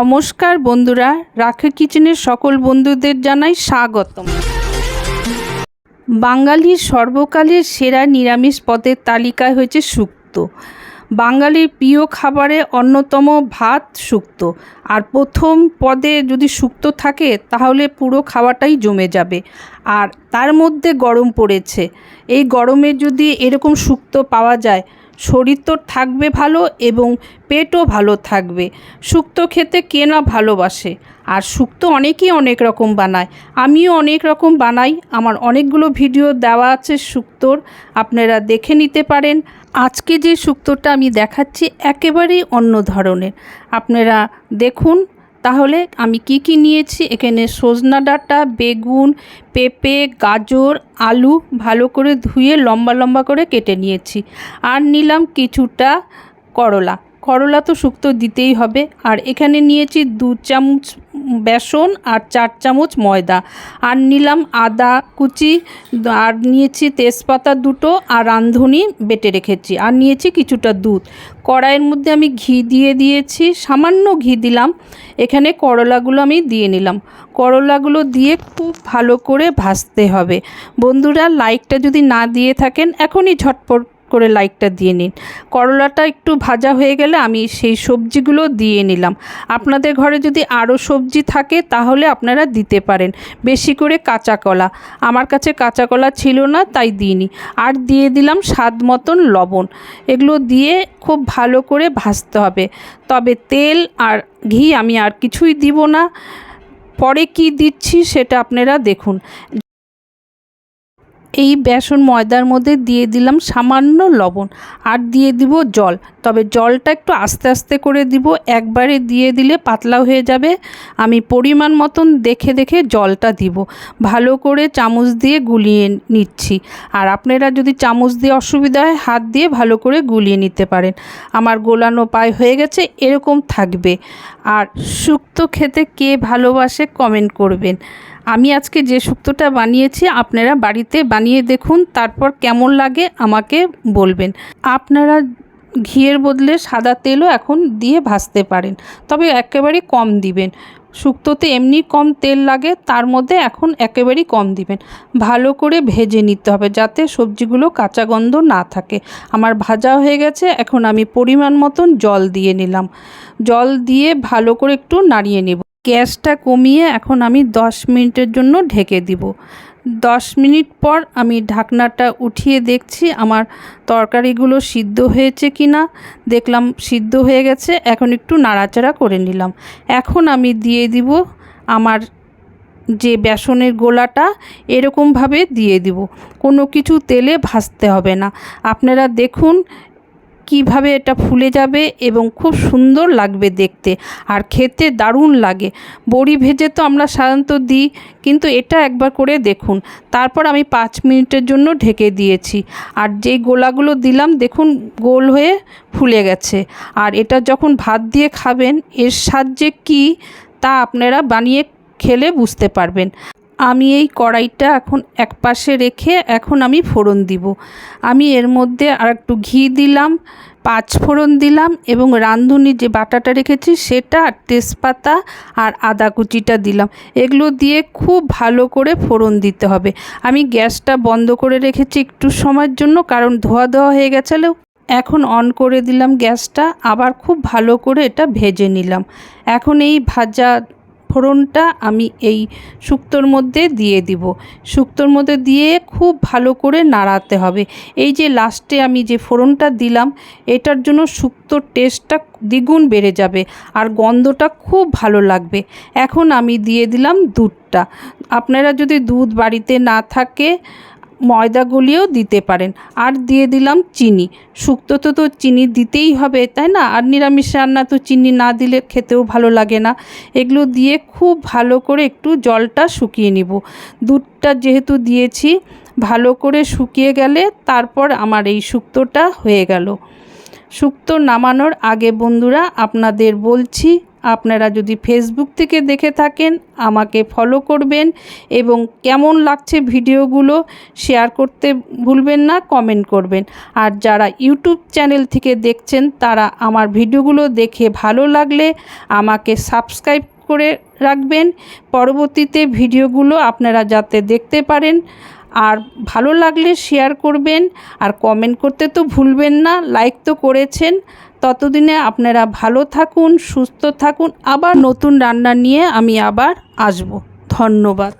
নমস্কার বন্ধুরা, রাখে কিচেনের সকল বন্ধুদের জানাই স্বাগতম। বাঙালির সর্বকালের সেরা নিরামিষ পদের তালিকায় হয়েছে শুক্তো। বাঙালির প্রিয় খাবারে অন্যতম ভাত শুক্তো। আর প্রথম পদে যদি শুক্তো থাকে, তাহলে পুরো খাওয়াটাই জমে যাবে। আর তার মধ্যে গরম পড়েছে। এই গরমে যদি এরকম শুক্তো পাওয়া যায় শরীর তো থাকবে ভালো এবং পেটও ভালো থাকবে। শুক্তো খেতে কে না ভালোবাসে? আর শুক্তো অনেকেই অনেক রকম বানায়। আমিও অনেক রকম বানাই। আমার অনেকগুলো ভিডিও দেওয়া আছে শুক্তোর। আপনারা দেখে নিতে পারেন। আজকে যে শুক্তোটা আমি দেখাচ্ছি একেবারেই অন্য ধরনের। আপনারা দেখুন তাহলে আমি কি কি নিয়েছি? এখানে সজনা ডাঁটা, বেগুন, পেঁপে, গাজর, আলু ভালো করে ধুয়ে লম্বা লম্বা করে কেটে নিয়েছি। আর নিলাম কিছুটা করলা। করলা তো শুক্তো দিতেই হবে। আর এখানে নিয়েছি দু চামচ বেসন আর চার চামচ ময়দা। আর নিলাম আদা কুচি, আর নিয়েছি তেজপাতা দুটো আর রাঁধুনি বেটে রেখেছি। আর নিয়েছি কিছুটা দুধ। কড়াইয়ের মধ্যে আমি ঘি দিয়ে দিয়েছি। সামান্য ঘি দিলাম। এখানে করলাগুলো আমি দিয়ে নিলাম। করলাগুলো দিয়ে খুব ভালো করে ভাজতে হবে। বন্ধুরা, লাইকটা যদি না দিয়ে থাকেন, এখনই ঝটপট করে লাইকটা দিয়ে নিন। করলাটা একটু ভাজা হয়ে গেলে আমি সেই সবজিগুলো দিয়ে নিলাম। আপনাদের ঘরে যদি আরও সবজি থাকে তাহলে আপনারা দিতে পারেন। বেশি করে কাঁচা কলা। আমার কাছে কাঁচা কলা ছিল না, তাই দিইনি। আর দিয়ে দিলাম স্বাদ মতন লবণ। এগুলো দিয়ে খুব ভালো করে ভাজতে হবে। তবে তেল আর ঘি আমি আর কিছুই দিব না। পরে কি দিচ্ছি সেটা আপনারা দেখুন। এই বেসন ময়দার মধ্যে দিয়ে দিলাম সামান্য লবণ আর দিয়ে দিব জল। তবে জলটা একটু আস্তে আস্তে করে দিব। একবারে দিয়ে দিলে পাতলা হয়ে যাবে। আমি পরিমাণ মতন দেখে দেখে জলটা দিব। ভালো করে চামচ দিয়ে গুলিয়ে নিচ্ছি। আর আপনারা যদি চামচ দিয়ে অসুবিধা হয়, হাত দিয়ে ভালো করে গুলিয়ে নিতে পারেন। আমার গোলানো পায় হয়ে গেছে, এরকম থাকবে। আর শুক্তো খেতে কে ভালোবাসে কমেন্ট করবেন। আমি আজকে যে শুক্তোটা বানিয়েছি, আপনারা বাড়িতে বানিয়ে দেখুন, তারপর কেমন লাগে আমাকে বলবেন। আপনারা ঘিয়ের বদলে সাদা তেলও এখন দিয়ে ভাজতে পারেন, তবে একেবারে কম দিবেন। শুক্তোতে এমনি কম তেল লাগে, তার মধ্যে এখন একেবারেই কম দিবেন। ভালো করে ভেজে নিতে হবে যাতে সবজিগুলো কাঁচা গন্ধ না থাকে। আমার ভাজা হয়ে গেছে, এখন আমি পরিমাণ মতন জল দিয়ে নিলাম। জল দিয়ে ভালো করে একটু নাড়িয়ে নেব। গ্যাসটা কমিয়ে এখন আমি দশ মিনিটের জন্য ঢেকে দিব। দশ মিনিট পর আমি ঢাকনাটা উঠিয়ে দেখছি আমার তরকারিগুলো সিদ্ধ হয়েছে কি না দেখলাম সিদ্ধ হয়ে গেছে, এখন একটু নাড়াচাড়া করে নিলাম। এখন আমি দিয়ে দিব আমার যে বেসনের গোলাটা, এরকমভাবে দিয়ে দিব। কোনো কিছু তেলে ভাজতে হবে না। আপনারা দেখুন কীভাবে এটা ফুলে যাবে এবং খুব সুন্দর লাগবে দেখতে আর খেতে দারুণ লাগে। বড়ি ভেজে তো আমরা সাধারণত দিই, কিন্তু এটা একবার করে দেখুন। তারপর আমি পাঁচ মিনিটের জন্য ঢেকে দিয়েছি। আর যেই গোলাগুলো দিলাম, দেখুন গোল হয়ে ফুলে গেছে। আর এটা যখন ভাত দিয়ে খাবেন, এর স্বাদ যে কী, তা আপনারা বানিয়ে খেলে বুঝতে পারবেন। আমি এই কড়াইটা এখন এক পাশে রেখে এখন আমি ফোড়ন দিব। আমি এর মধ্যে আর একটু ঘি দিলাম, পাঁচ ফোড়ন দিলাম এবং রাঁধুনি যে বাটাটা রেখেছি সেটা আর তেজপাতা আর আদা কুচিটা দিলাম। এগুলো দিয়ে খুব ভালো করে ফোড়ন দিতে হবে। আমি গ্যাসটা বন্ধ করে রেখেছি একটু সময়ের জন্য কারণ ধোয়া ধোয়া হয়ে গেছিলেও এখন অন করে দিলাম গ্যাসটা, আবার খুব ভালো করে এটা ভেজে নিলাম। এখন এই ভাজা ফোড়নটা আমি এই শুক্তোর মধ্যে দিয়ে দিব। শুক্তোর মধ্যে দিয়ে খুব ভালো করে নাড়াতে হবে। এই যে লাস্টে আমি যে ফোড়নটা দিলাম, এটার জন্য শুক্তোর টেস্টটা দ্বিগুণ বেড়ে যাবে আর গন্ধটা খুব ভালো লাগবে। এখন আমি দিয়ে দিলাম দুধটা। আপনারা যদি দুধ বাড়িতে না থাকে ময়দা গলিয়েও দিতে পারেন। আর দিয়ে দিলাম চিনি। শুক্তোতে তো চিনি দিতেই হবে, তাই না? আর নিরামিষ রান্না তো চিনি না দিলে খেতেও ভালো লাগে না। এগুলো দিয়ে খুব ভালো করে একটু জলটা শুকিয়ে নিব। দুধটা যেহেতু দিয়েছি, ভালো করে শুকিয়ে গেলে তারপর আমার এই শুক্তোটা হয়ে গেল। শুক্তো নামানোর আগে বন্ধুরা, আপনাদের বলছি আপনারা যদি ফেসবুক থেকে দেখে থাকেন, আমাকে ফলো করবেন এবং কেমন লাগছে ভিডিওগুলো শেয়ার করতে ভুলবেন না কমেন্ট করবেন। আর যারা ইউটিউব চ্যানেল থেকে দেখছেন, তারা আমার ভিডিওগুলো দেখে ভালো লাগলে আমাকে সাবস্ক্রাইব করে রাখবেন। পরবর্তীতে ভিডিওগুলো আপনারা যাতে দেখতে পারেন আর ভালো লাগলে শেয়ার করবেন আর কমেন্ট করতে তো ভুলবেন না লাইক তো করেছেন। ততদিনে আপনারা ভালো থাকুন, সুস্থ থাকুন। আবার নতুন রান্না নিয়ে আমি আবার আসব। ধন্যবাদ।